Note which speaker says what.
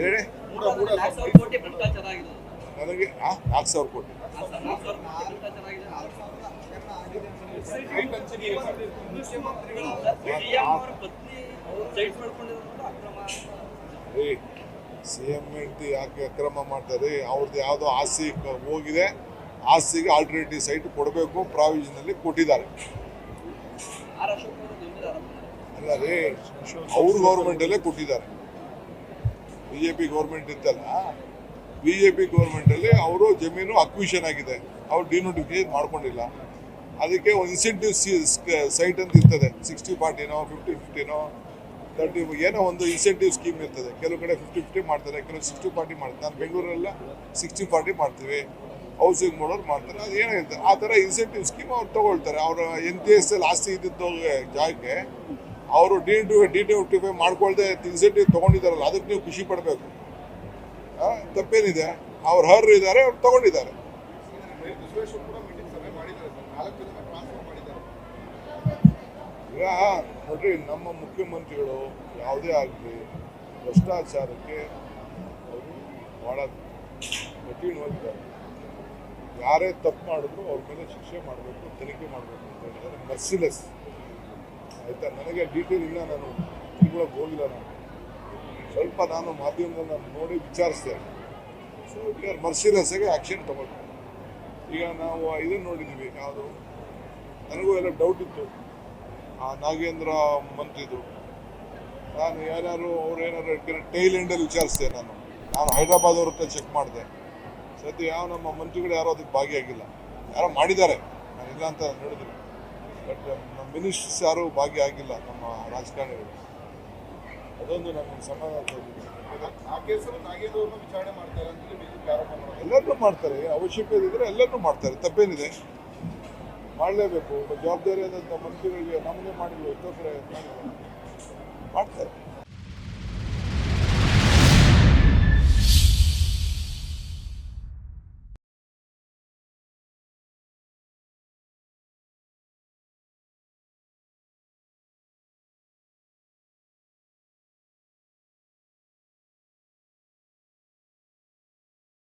Speaker 1: ಆಗಿದೆ
Speaker 2: ನನಗೆ ಆ, ನಾಲ್ಕು ಸಾವಿರ ಕೋಟಿ. ಸಿ ಎಂ ಹೆಂಡತಿ ಯಾಕೆ ಅಕ್ರಮ ಮಾಡ್ತಾರೆ? ಅವ್ರದ್ದು ಯಾವುದೋ ಆಸ್ತಿ ಕ- ಹೋಗಿದೆ. ಆಸ್ತಿಗೆ ಆಲ್ಟರ್ನೇಟಿವ್ ಸೈಟ್ ಕೊಡಬೇಕು ಪ್ರಾವಿಷನಲ್ಲಿ ಕೊಟ್ಟಿದ್ದಾರೆ. ಅಲ್ಲ ರೀ ಅವ್ರ ಗೌರ್ಮೆಂಟಲ್ಲೇ ಕೊಟ್ಟಿದ್ದಾರೆ. ಬಿ ಜೆ ಪಿ ಗೌರ್ಮೆಂಟ್ ಇತ್ತಲ್ಲ ಬಿ ಜೆ ಪಿ ಗೌರ್ಮೆಂಟಲ್ಲಿ ಅವರು ಜಮೀನು ಅಕ್ವಿಷನ್ ಆಗಿದೆ. ಅವ್ರು ಡಿನೋಟಿಫಿಕೇಶನ್ ಮಾಡ್ಕೊಂಡಿಲ್ಲ. ಅದಕ್ಕೆ ಒಂದು ಇನ್ಸೆಂಟಿವ್ ಸೈಟ್ ಅಂತ ಇರ್ತದೆ. ಸಿಕ್ಸ್ಟಿ ಫಾರ್ಟಿನೋ ಫಿಫ್ಟಿ ಫಿಫ್ಟಿನೋ ತರ್ಟಿ ಏನೋ ಒಂದು ಇನ್ಸೆಂಟಿವ್ ಸ್ಕೀಮ್ ಇರ್ತದೆ. ಕೆಲವು ಕಡೆ ಫಿಫ್ಟಿ ಫಿಫ್ಟಿ ಮಾಡ್ತಾರೆ, ಕೆಲವು ಸಿಕ್ಸ್ಟಿ ಫಾರ್ಟಿ ಮಾಡ್ತಾರೆ. ನಾನು ಬೆಂಗಳೂರೆಲ್ಲ ಸಿಕ್ಸ್ಟಿ ಫಾರ್ಟಿ ಮಾಡ್ತೀವಿ. ಹೌಸಿಂಗ್ ಮಾಡೋರು ಮಾಡ್ತಾರೆ. ಅದು ಏನಾಗಿರ್ತದೆ ಆ ಥರ ಇನ್ಸೆಂಟಿವ್ ಸ್ಕೀಮ್ ಅವ್ರು ತೊಗೊಳ್ತಾರೆ. ಅವರ ಎನ್ ಪಿ ಎಸ್ ಅಲ್ಲಿ ಆಸ್ತಿ ಇದ್ದಿದ್ದ ಜಾಗಕ್ಕೆ ಅವರು ಡಿ ಟು ಡಿ ನೋಟಿಫೈ ಮಾಡ್ಕೊಳ್ದೆ ಇನ್ಸೆಂಟಿವ್ ತೊಗೊಂಡಿದ್ದಾರಲ್ಲ, ಅದಕ್ಕೆ ನೀವು ಖುಷಿ ಪಡಬೇಕು. ತಪ್ಪೇನಿದೆ. ಅವ್ರು ಹರ್ರು ಇದ್ದಾರೆ, ಅವ್ರು ತಗೊಂಡಿದ್ದಾರೆ. ನೋಡ್ರಿ, ನಮ್ಮ ಮುಖ್ಯಮಂತ್ರಿಗಳು ಯಾವುದೇ ಆಗಲಿ, ಭ್ರಷ್ಟಾಚಾರಕ್ಕೆ ಅವರು ಭಾಳ ಕಠಿಣವಾಗಿದ್ದಾರೆ. ಯಾರೇ ತಪ್ಪು ಮಾಡಿದ್ರು ಅವ್ರ ಮೇಲೆ ಶಿಕ್ಷೆ ಮಾಡಬೇಕು, ತನಿಖೆ ಮಾಡಬೇಕು ಅಂತ ಹೇಳಿದ್ರೆ ಮರ್ಸಿಲೆಸ್ ಆಯ್ತಾ? ನನಗೆ ಡೀಟೇಲ್ ಇಲ್ಲ, ನಾನು ತಿಳ್ಕೊಳಕ್ಕೆ ಹೋಗಿಲ್ಲ ನಾನು. ಸ್ವಲ್ಪ ನಾನು ಮಾಧ್ಯಮದಲ್ಲಿ ನೋಡಿ ವಿಚಾರಿಸಿದೆ. ಸೊ ವಿ ಆರ್ ಆಗಿ ಆ್ಯಕ್ಷನ್ ತಗೊಳ್ತೀವಿ. ಈಗ ನಾವು ಇದನ್ನು ನೋಡಿದ್ದೀವಿ ಯಾವುದು? ನನಗೂ ಎಲ್ಲ ಡೌಟ್ ಇತ್ತು. ಆ ನಾಗೇಂದ್ರ ಮಂತ್ರಿದು. ನಾನು ಏನಾದ್ರು ಅವ್ರು ಏನಾದ್ರು ಟೈಲ್ ಎಂಡಲ್ಲಿ ವಿಚಾರಿಸಿದೆ ನಾನು. ನಾನು ಹೈದ್ರಾಬಾದ್ ಅವ್ರ ಹತ್ರ ಚೆಕ್ ಮಾಡಿದೆ. ಸದ್ಯ ಯಾವ ನಮ್ಮ ಮಂತ್ರಿಗಳು ಯಾರೋ ಅದಕ್ಕೆ ಭಾಗಿಯಾಗಿಲ್ಲ. ಯಾರೋ ಮಾಡಿದ್ದಾರೆ. ನಾನು ಇಲ್ಲ ಅಂತ ನೋಡಿದ್ರು ಬಟ್ ನಮ್ಮ ಮಿನಿಸ್ಟರ್ಸ್ ಯಾರೂ ಭಾಗಿಯಾಗಿಲ್ಲ ನಮ್ಮ ರಾಜಕಾರಣಿಗಳು. ಅದೊಂದು ನಮ್ಮ ಸಮಾಧಾನ
Speaker 3: ಎಲ್ಲರೂ ಮಾಡ್ತಾರೆ
Speaker 2: ಎಲ್ಲರನ್ನೂ ಅವಶ್ಯಕತೆ ಇದ್ರೆ ಎಲ್ಲರೂ ಮಾಡ್ತಾರೆ. ತಪ್ಪೇನಿದೆ. ಮಾಡಲೇಬೇಕು. ಜವಾಬ್ದಾರಿಯಾದಂಥ ಮಂತ್ರಿಗಳಿಗೆ ನಮ್ಮನ್ನೇ ಮಾಡಿಲ್ಲ ತೊಂದರೆ ಮಾಡ್ತಾರೆ.